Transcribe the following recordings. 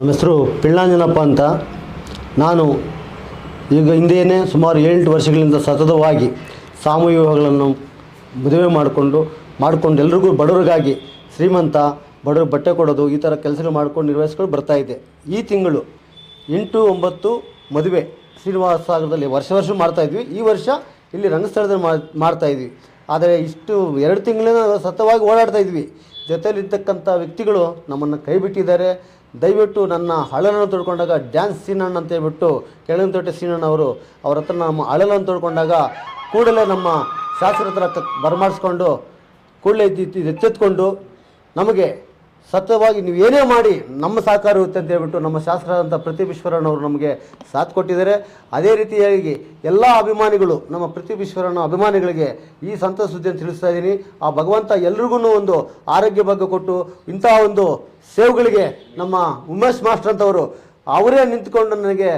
ನಮ್ಮ ಹೆಸರು ಪಿಳ್ಳಾಂಜನಪ್ಪ ಅಂತ. ನಾನು ಈಗ ಹಿಂದೆಯೇ ಸುಮಾರು ಏಳೆಂಟು ವರ್ಷಗಳಿಂದ ಸತತವಾಗಿ ಸಾಮೂಹಿಕಗಳನ್ನು ಮದುವೆ ಮಾಡಿಕೊಂಡು ಮಾಡಿಕೊಂಡು ಎಲ್ರಿಗೂ ಬಡವರಿಗಾಗಿ ಶ್ರೀಮಂತ ಬಡವ್ರಿಗೆ ಬಟ್ಟೆ ಕೊಡೋದು, ಈ ಥರ ಕೆಲಸಗಳು ಮಾಡ್ಕೊಂಡು ನಿರ್ವಹಿಸ್ಕೊಂಡು ಬರ್ತಾಯಿದ್ದೆ ಈ ತಿಂಗಳು ಎಂಟು ಒಂಬತ್ತು ಮದುವೆ ಶ್ರೀನಿವಾಸ ಸಾಗರದಲ್ಲಿ ವರ್ಷ ವರ್ಷ ಮಾಡ್ತಾಯಿದ್ವಿ ಈ ವರ್ಷ ಇಲ್ಲಿ ರಂಗಸ್ಥಳದಲ್ಲಿ ಮಾಡ್ತಾ ಮಾಡ್ತಾಯಿದ್ವಿ ಆದರೆ ಇಷ್ಟು ಎರಡು ತಿಂಗಳಿಂದ ಸತತವಾಗಿ ಓಡಾಡ್ತಾ ಇದ್ವಿ. ಜೊತೆಯಲ್ಲಿರ್ತಕ್ಕಂಥ ವ್ಯಕ್ತಿಗಳು ನಮ್ಮನ್ನು ಕೈ ಬಿಟ್ಟಿದ್ದಾರೆ. ದಯವಿಟ್ಟು ನನ್ನ ಹಳಲನ್ನು ತೊಡ್ಕೊಂಡಾಗ ಡ್ಯಾನ್ಸ್ ಸೀನಣ್ಣ ಅಂತ ಹೇಳ್ಬಿಟ್ಟು ಕೆಳಗಂತೋಟೆ ಸೀನಣ್ಣ ಅವರು ಅವ್ರ ಹತ್ರ ನಮ್ಮ ಹಳಲನ್ನು ತೊಡ್ಕೊಂಡಾಗ ಕೂಡಲೇ ನಮ್ಮ ಶಾಸ್ತ್ರ ಹತ್ರ ಬರಮಾಡಿಸ್ಕೊಂಡು ಕೂಡಲೇ ಎಚ್ಚೆತ್ಕೊಂಡು ನಮಗೆ ಸತ್ಯವಾಗಿ ನೀವು ಏನೇ ಮಾಡಿ ನಮ್ಮ ಸಹಕಾರ ಇರುತ್ತೆ ಅಂತ ಹೇಳ್ಬಿಟ್ಟು ನಮ್ಮ ಶಾಸ್ತ್ರದಂಥ ಅವರು ನಮಗೆ ಸಾಥ್ ಕೊಟ್ಟಿದ್ದಾರೆ. ಅದೇ ರೀತಿಯಾಗಿ ಎಲ್ಲ ಅಭಿಮಾನಿಗಳು, ನಮ್ಮ ಪ್ರತಿಭೀಶ್ವರನ ಅಭಿಮಾನಿಗಳಿಗೆ ಈ ಸಂತಸ ಸುದ್ದಿಯನ್ನು ತಿಳಿಸ್ತಾ ಇದ್ದೀನಿ. ಆ ಭಗವಂತ ಎಲ್ರಿಗೂ ಒಂದು ಆರೋಗ್ಯ ಬಗ್ಗೆ ಕೊಟ್ಟು ಇಂತಹ ಒಂದು ಸೇವೆಗಳಿಗೆ ನಮ್ಮ ಉಮೇಶ್ ಮಾಸ್ಟರ್ ಅಂತವರು ಅವರೇ ನಿಂತ್ಕೊಂಡು ನನಗೆ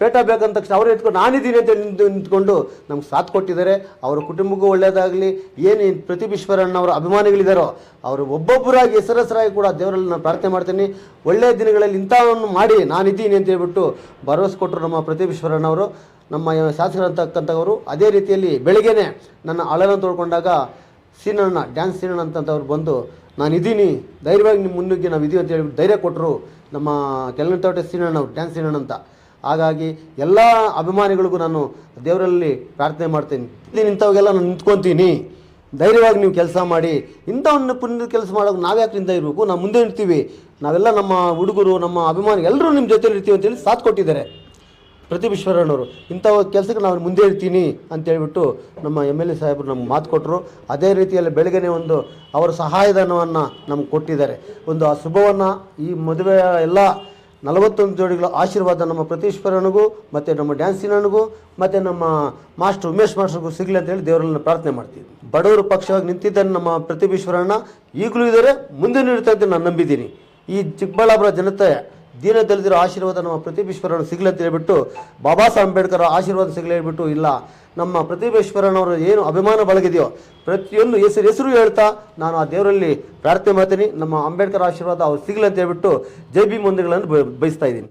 ಪೇಟ ಬೇಕಂದ ತಕ್ಷಣ ಅವರೇ ನಿಂತ್ಕೊಂಡು ನಾನಿದ್ದೀನಿ ಅಂತ ನಿಂತು ನಿಂತ್ಕೊಂಡು ನಮ್ಗೆ ಸಾಥ್ ಕೊಟ್ಟಿದ್ದಾರೆ. ಅವರ ಕುಟುಂಬಕ್ಕೂ ಒಳ್ಳೆಯದಾಗಲಿ ಏನು ಪ್ರತಿಭೀಶ್ವರಣ್ಣವರ ಅಭಿಮಾನಿಗಳಿದ್ದಾರೋ ಅವರು ಒಬ್ಬೊಬ್ಬರಾಗಿ ಹೆಸರಸರಾಗಿ ಕೂಡ ದೇವರಲ್ಲಿ ನಾನು ಪ್ರಾರ್ಥನೆ ಮಾಡ್ತೀನಿ. ಒಳ್ಳೆಯ ದಿನಗಳಲ್ಲಿ ಇಂಥವನ್ನು ಮಾಡಿ ನಾನಿದ್ದೀನಿ ಅಂತ ಹೇಳ್ಬಿಟ್ಟು ಭರವಸೆ ಕೊಟ್ಟರು ನಮ್ಮ ಪ್ರತಿಭೀಶ್ವರಣ್ಣವರು ನಮ್ಮ ಶಾಸಕರು ಅಂತಕ್ಕಂಥವರು ಅದೇ ರೀತಿಯಲ್ಲಿ ಬೆಳಿಗ್ಗೆನೆ ನನ್ನ ಅಳನ ತೊಳ್ಕೊಂಡಾಗ ಸೀನಣ್ಣ, ಡ್ಯಾನ್ಸ್ ಸೀನಣ್ಣ ಅಂತಂಥವ್ರು ಬಂದು ನಾನು ಇದ್ದೀನಿ ಧೈರ್ಯವಾಗಿ ನಿಮ್ಮ ಮುನ್ನುಗ್ಗಿ ನಾವು ಇದೀವಿ ಅಂತ ಹೇಳಿಬಿಟ್ಟು ಧೈರ್ಯ ಕೊಟ್ಟರು ನಮ್ಮ ಕೆಲವೊಂದು ತೋಟ ಸೀನಣ್ಣ ಡ್ಯಾನ್ಸ್ ಸೀನಣ್ಣ ಅಂತ. ಹಾಗಾಗಿ ಎಲ್ಲ ಅಭಿಮಾನಿಗಳಿಗೂ ನಾನು ದೇವರಲ್ಲಿ ಪ್ರಾರ್ಥನೆ ಮಾಡ್ತೀನಿ. ಇಲ್ಲಿ ನಿಂತವಾಗೆಲ್ಲ ನಾನು ನಿಂತ್ಕೊತೀನಿ. ಧೈರ್ಯವಾಗಿ ನೀವು ಕೆಲಸ ಮಾಡಿ. ಇಂಥವನ್ನು ಪುಣ್ಯದ ಕೆಲಸ ಮಾಡೋಕೆ ನಾವ್ಯಾಕೆ ನಿಂತ ಇರಬೇಕು? ನಾವು ಮುಂದೆ ಇರ್ತೀವಿ ನಾವೆಲ್ಲ ನಮ್ಮ ಹುಡುಗರು, ನಮ್ಮ ಅಭಿಮಾನಿ ಎಲ್ಲರೂ ನಿಮ್ಮ ಜೊತೆಲಿ ಇರ್ತೀವಿ ಅಂತೇಳಿ ಸಾಥ್ ಕೊಟ್ಟಿದ್ದಾರೆ. ಪ್ರತಿಭೀಶ್ವರಣ್ಣವರು ಇಂಥ ಕೆಲಸಕ್ಕೆ ನಾವು ಮುಂದೆ ಇರ್ತೀನಿ ಅಂತ ಹೇಳ್ಬಿಟ್ಟು ನಮ್ಮ ಎಂ ಎಲ್ ಎ ಸಾಹೇಬರು ನಮ್ಗೆ ಮಾತು ಕೊಟ್ಟರು ಅದೇ ರೀತಿಯಲ್ಲಿ ಬೆಳಗ್ಗೆ ಒಂದು ಅವರ ಸಹಾಯಧನವನ್ನು ನಮ್ಗೆ ಕೊಟ್ಟಿದ್ದಾರೆ. ಒಂದು ಆ ಶುಭವನ್ನು ಈ ಮದುವೆಯ ಎಲ್ಲ ನಲವತ್ತೊಂದು ಜೋಡಿಗಳ ಆಶೀರ್ವಾದ ನಮ್ಮ ಪ್ರತೀಶ್ವರನಿಗೂ, ಮತ್ತು ನಮ್ಮ ಡ್ಯಾನ್ಸಿನನಿಗೂ, ಮತ್ತು ನಮ್ಮ ಮಾಸ್ಟರ್ ಉಮೇಶ್ ಮಾಸ್ಟರ್ಗೂ ಸಿಗಲಿ ಅಂತ ಹೇಳಿ ದೇವರನ್ನ ಪ್ರಾರ್ಥನೆ ಮಾಡ್ತೀವಿ. ಬಡವರು ಪಕ್ಷವಾಗಿ ನಿಂತಿದ್ದಾನೆ ನಮ್ಮ ಪ್ರತಿಭೀಶ್ವರಣ್ಣ. ಈಗಲೂ ಇದ್ದಾರೆ, ಮುಂದೆ ಇರುತ್ತೆ ಅಂತ ನಾನು ನಂಬಿದ್ದೀನಿ. ಈ ಚಿಕ್ಕಬಳ್ಳಾಪುರ ಜನತೆ ದೀನ ದಲಿತರ ಆಶೀರ್ವಾದ ನಮ್ಮ ಪ್ರತಿಭೇಶ್ವರನ ಸಿಗಲಿ ಹೇಳ್ಬಿಟ್ಟು ಬಾಬಾ ಸಾಹೇಬ್ ಅಂಬೇಡ್ಕರ್ ಆಶೀರ್ವಾದ ಸಿಗಲಿ ಹೇಳ್ಬಿಟ್ಟು ಇಲ್ಲ. ನಮ್ಮ ಪ್ರತಿಭೇಶ್ವರನವರು ಏನು ಅಭಿಮಾನ ಬಳಗಿದೆಯೋ ಪ್ರತಿಯೊಂದು ಹೆಸರು ಹೆಸರು ಹೇಳ್ತಾ ನಾನು ಆ ದೇವರಲ್ಲಿ ಪ್ರಾರ್ಥನೆ ಮಾಡ್ತೀನಿ. ನಮ್ಮ ಅಂಬೇಡ್ಕರ್ ಆಶೀರ್ವಾದ ಅವ್ರು ಸಿಗಲಿ ಹೇಳ್ಬಿಟ್ಟು ಜೈ ಭೀಮ್ ಮಂದಿರಗಳನ್ನು ಬಯಸ್ತಾ ಇದ್ದೀನಿ.